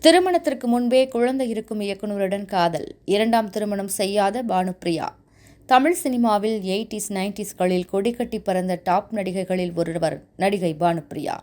திருமணத்திற்கு முன்பே குழந்தை இருக்கும் இயக்குனருடன் காதல். இரண்டாம் திருமணம் செய்யாத பானுப்பிரியா. தமிழ் சினிமாவில் எயிட்டிஸ் நைன்டிஸ்களில் கொடிக்கட்டி பறந்த டாப் நடிகைகளில் ஒருவர் நடிகை பானுப்பிரியா.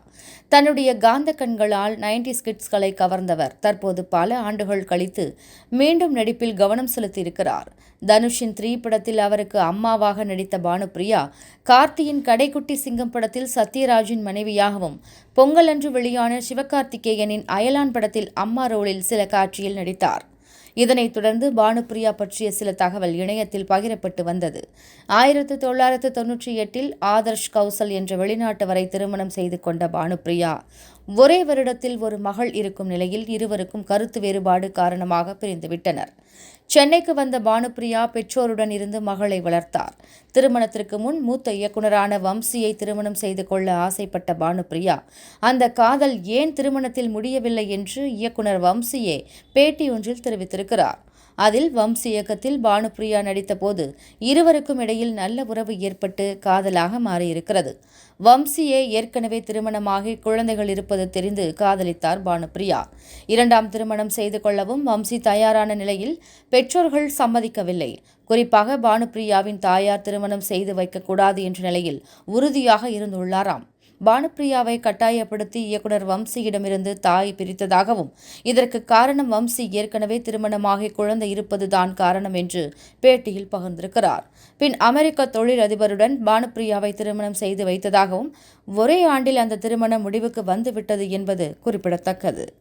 தன்னுடைய காந்த கண்களால் நைன்டிஸ் கிட்ஸ்களை கவர்ந்தவர். தற்போது பல ஆண்டுகள் கழித்து மீண்டும் நடிப்பில் கவனம் செலுத்தியிருக்கிறார். தனுஷின் த்ரீ படத்தில் அவருக்கு அம்மாவாக நடித்த பானுப்பிரியா கார்த்தியின் கடைக்குட்டி சிங்கம் படத்தில் சத்யராஜின் மனைவியாகவும் பொங்கல் அன்று வெளியான சிவகார்த்திகேயனின் அயலான் படத்தில் அம்மா ரோலில் சில காட்சியில் நடித்தார். இதனைத் தொடர்ந்து பானுப்பிரியா பற்றிய சில தகவல் இணையத்தில் பகிரப்பட்டு வந்தது. ஆயிரத்து தொள்ளாயிரத்து தொன்னூற்றி எட்டில் ஆதர்ஷ் கௌசல் என்ற வெளிநாட்டவரை திருமணம் செய்து கொண்ட பானுப்பிரியா ஒரே வருடத்தில் ஒரு மகள் இருக்கும் நிலையில் இருவருக்கும் கருத்து வேறுபாடு காரணமாக பிரிந்துவிட்டனர். சென்னைக்கு வந்த பானுப்பிரியா பெற்றோருடன் இருந்து மகளை வளர்த்தார். திருமணத்திற்கு முன் மூத்த இயக்குநரான வம்சியை திருமணம் செய்து கொள்ள ஆசைப்பட்ட பானுப்பிரியா அந்த காதல் ஏன் திருமணத்தில் முடியவில்லை என்று இயக்குனர் வம்சியே பேட்டி ஒன்றில் தெரிவித்திருக்கிறார். அதில் வம்சி இயக்கத்தில் பானுப்பிரியா நடித்தபோது இருவருக்கும் இடையில் நல்ல உறவு ஏற்பட்டு காதலாக மாறியிருக்கிறது. வம்சியே ஏற்கனவே திருமணமாகி குழந்தைகள் இருப்பது தெரிந்து காதலித்தார் பானுப்பிரியா இரண்டாம் திருமணம் செய்து கொள்ளவும் வம்சி தயாரான நிலையில் பெற்றோர்கள் சம்மதிக்கவில்லை. குறிப்பாக பானுப்பிரியாவின் தாயார் திருமணம் செய்து வைக்கக்கூடாது என்ற நிலையில் உறுதியாக இருந்துள்ளாராம். பானுப்பிரியாவை கட்டாயப்படுத்தி இயக்குனர் வம்சியிடமிருந்து தாய் பிரித்ததாகவும் இதற்கு காரணம் வம்சி ஏற்கனவே திருமணமாகி குழந்தை இருப்பதுதான் காரணம் என்று பேட்டியில் பகிர்ந்திருக்கிறார். பின் அமெரிக்க தொழிலதிபருடன் பானுப்பிரியாவை திருமணம் செய்து வைத்ததாகவும் ஒரே ஆண்டில் அந்த திருமணம் முடிவுக்கு வந்துவிட்டது என்பது குறிப்பிடத்தக்கது.